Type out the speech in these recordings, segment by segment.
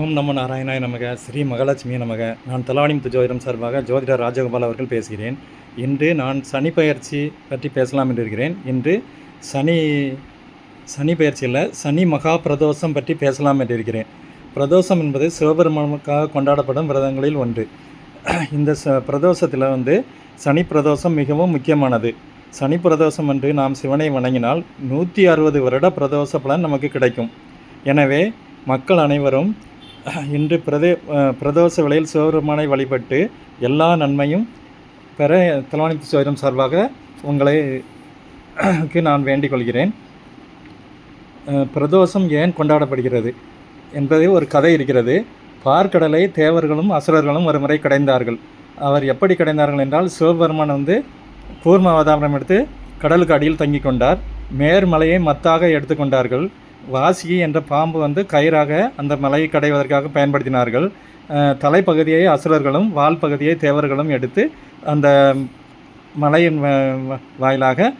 ஓம் நம நாராயணாய நமக. ஸ்ரீ மகாலட்சுமி நமக. நான் தலாவணி ஜோதிடம் சார்பாக ஜோதிடர் ராஜகோபால் அவர்கள் பேசுகிறேன். இன்று நான் சனி பயிற்சி பற்றி பேசலாம் என்று இருக்கிறேன். இன்று சனி சனி பயிற்சியில் சனி மகா பிரதோஷம் பற்றி பேசலாம் என்று இருக்கிறேன். பிரதோஷம் என்பது சிவபெருமானுக்காக கொண்டாடப்படும் விரதங்களில் ஒன்று. இந்த ச பிரதோஷத்தில் வந்து சனி பிரதோஷம் மிகவும் முக்கியமானது. சனி பிரதோஷம் என்று நாம் சிவனை வணங்கினால் நூற்றி அறுபது வருட பிரதோஷ பலன் நமக்கு கிடைக்கும். எனவே மக்கள் அனைவரும் இன்று பிரதே பிரதோஷ விலையில் சிவபெருமானை வழிபட்டு எல்லா நன்மையும் பெற தலவாணி சிவரம் சார்பாக உங்களை நான் வேண்டிக் கொள்கிறேன். பிரதோஷம் ஏன் கொண்டாடப்படுகிறது என்பது ஒரு கதை இருக்கிறது. பார்க்கடலை தேவர்களும் அசுரர்களும் ஒரு முறை கடைந்தார்கள். அவர் எப்படி கடைந்தார்கள் என்றால் சிவபெருமான் வந்து கூர்ம அவதாரம் எடுத்து கடலுக்கு அடியில் தங்கி கொண்டார். மேர்மலையை மத்தாக எடுத்துக்கொண்டார்கள் வாசி என்ற பாம்பு வந்து கயிறாக அந்த மலையை கடைவதற்காக பயன்படுத்தினார்கள். தலைப்பகுதியை அசுரர்களும் வால் பகுதியை தேவர்களும் எடுத்து அந்த மலையின் வ- வாயிலாக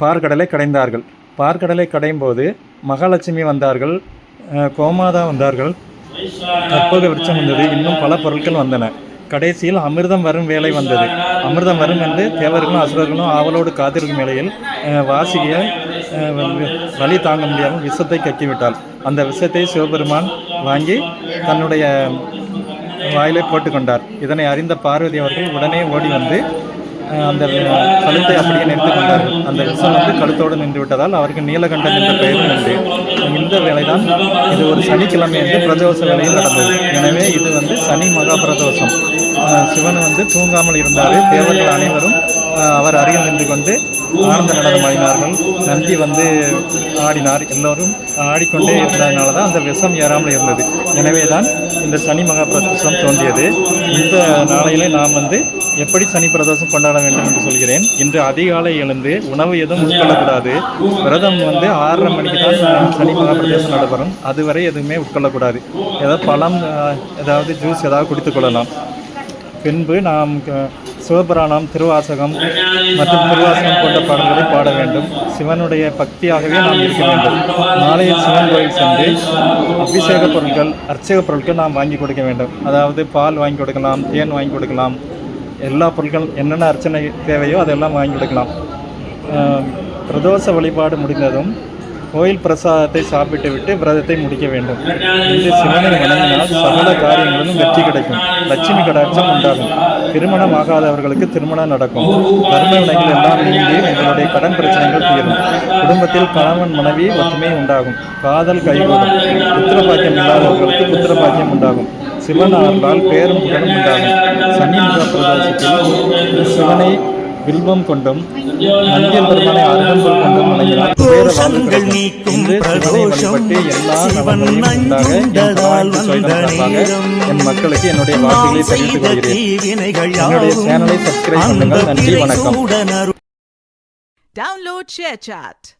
பார்க்கடலை கடைந்தார்கள். பார்க்கடலை கடையும் போது மகாலட்சுமி வந்தார்கள். கோமாதா வந்தார்கள். கற்பக விருட்சம் வந்தது. இன்னும் பல பொருட்கள் வந்தன. கடைசியில் அமிர்தம் வரும் வேலை வந்தது. அமிர்தம் வரும் என்று தேவர்களும் அசுரர்களும் ஆவலோடு காத்திருக்கும் வேளையில் வாசிய வழி வலி தாங்க முடியாமல் விஷத்தை கக்கிவிட்டாள். அந்த விஷத்தை சிவபெருமான் வாங்கி தன்னுடைய வாயிலை போட்டுக்கொண்டார். இதனை அறிந்த பார்வதி அவர்கள் உடனே ஓடி வந்து அந்த கழுத்தை அப்படியே நிறுத்தி கொண்டார்கள். அந்த விஷம் வந்து கழுத்தோடு நின்று விட்டதால் அவருக்கு நீலகண்டன் என்ற பெயரும் உண்டு. இந்த வேலைதான் இது ஒரு சனிக்கிழமை என்று பிரதோஷ வேலையில் நடந்தது. எனவே இது வந்து சனி மகா பிரதோஷம். சிவன் வந்து தூங்காமல் இருந்தார். தேவர்கள் அனைவரும் அவர் அருகில் நின்று கொண்டு ஆனந்த நடனம் ஆடினார்கள். நந்தி வந்து ஆடினார். எல்லோரும் ஆடிக்கொண்டே இருந்ததுனால தான் அந்த விஷம் ஏறாமல் இருந்தது. எனவே தான் இந்த சனி மகா பிரதோஷம் தோன்றியது. இந்த நாளையிலே நாம் வந்து எப்படி சனி பிரதோஷம் கொண்டாட வேண்டும் என்று சொல்கிறேன். இன்று அதிகாலை எழுந்து உணவு எதுவும் உட்கொள்ளக்கூடாது. விரதம் வந்து ஆறரை மணிக்கு தான் சனி மகாபிரதோஷம் நடைபெறும். அதுவரை எதுவுமே உட்கொள்ளக்கூடாது. ஏதாவது பழம் ஏதாவது ஜூஸ் ஏதாவது குடித்துக் கொள்ளலாம். பின்பு நாம் க- சிவபுராணம் திருவாசகம் மற்றும் திருவாசகம் போன்ற பாடல்களை பாட வேண்டும். சிவனுடைய பக்தியாகவே நாம் இருக்க வேண்டும். மாலையில் சிவன் கோயில் சென்று அபிஷேக பொருட்கள் அர்ச்சக பொருட்கள் நாம் வாங்கி கொடுக்க வேண்டும். அதாவது பால் வாங்கி கொடுக்கலாம் தேன் வாங்கி கொடுக்கலாம். எல்லா பொருட்கள் என்னென்ன அர்ச்சனை தேவையோ அதெல்லாம் வாங்கி கொடுக்கலாம். பிரதோஷ வழிபாடு முடிந்ததும் கோயில் பிரசாதத்தை சாப்பிட்டு விட்டு விரதத்தை முடிக்க வேண்டும். இந்த சிவனை வணங்கினால் சகல காரியங்களிலும் வெற்றி கிடைக்கும். லட்சுமி கடாட்சம் உண்டாகும். திருமணம் ஆகாதவர்களுக்கு திருமணம் நடக்கும். கர்ம வினைகள் எல்லாம் நீங்கி உங்களுடைய கடன் பிரச்சனைகள் தீரும். குடும்பத்தில் கணவன் மனைவி ஒற்றுமை உண்டாகும். காதல் கைகூடும். புத்திர பாக்கியம் இல்லாதவர்களுக்கு புத்திர பாக்கியம் உண்டாகும். சிவன் அருளால் பேரும் புகழும் உண்டாகும். சனி முக பிரதோஷத்தில் சிவனை வில்வம் கொண்டும் நந்தியல் பெருமானை அருகம்புல் கொண்டும் வணங்கினார். இன்று சிவனை வழிபட்டு எல்லா நலன்களையும் உண்டாக என் மக்களுக்கு என்னுடைய வாழ்த்துக்களை தெரிவித்துக் கொள்கிறேன். என்னுடைய சேனலை சப்ஸ்கிரைப் பண்ணுங்கள். நன்றி வணக்கம். Download ShareChat.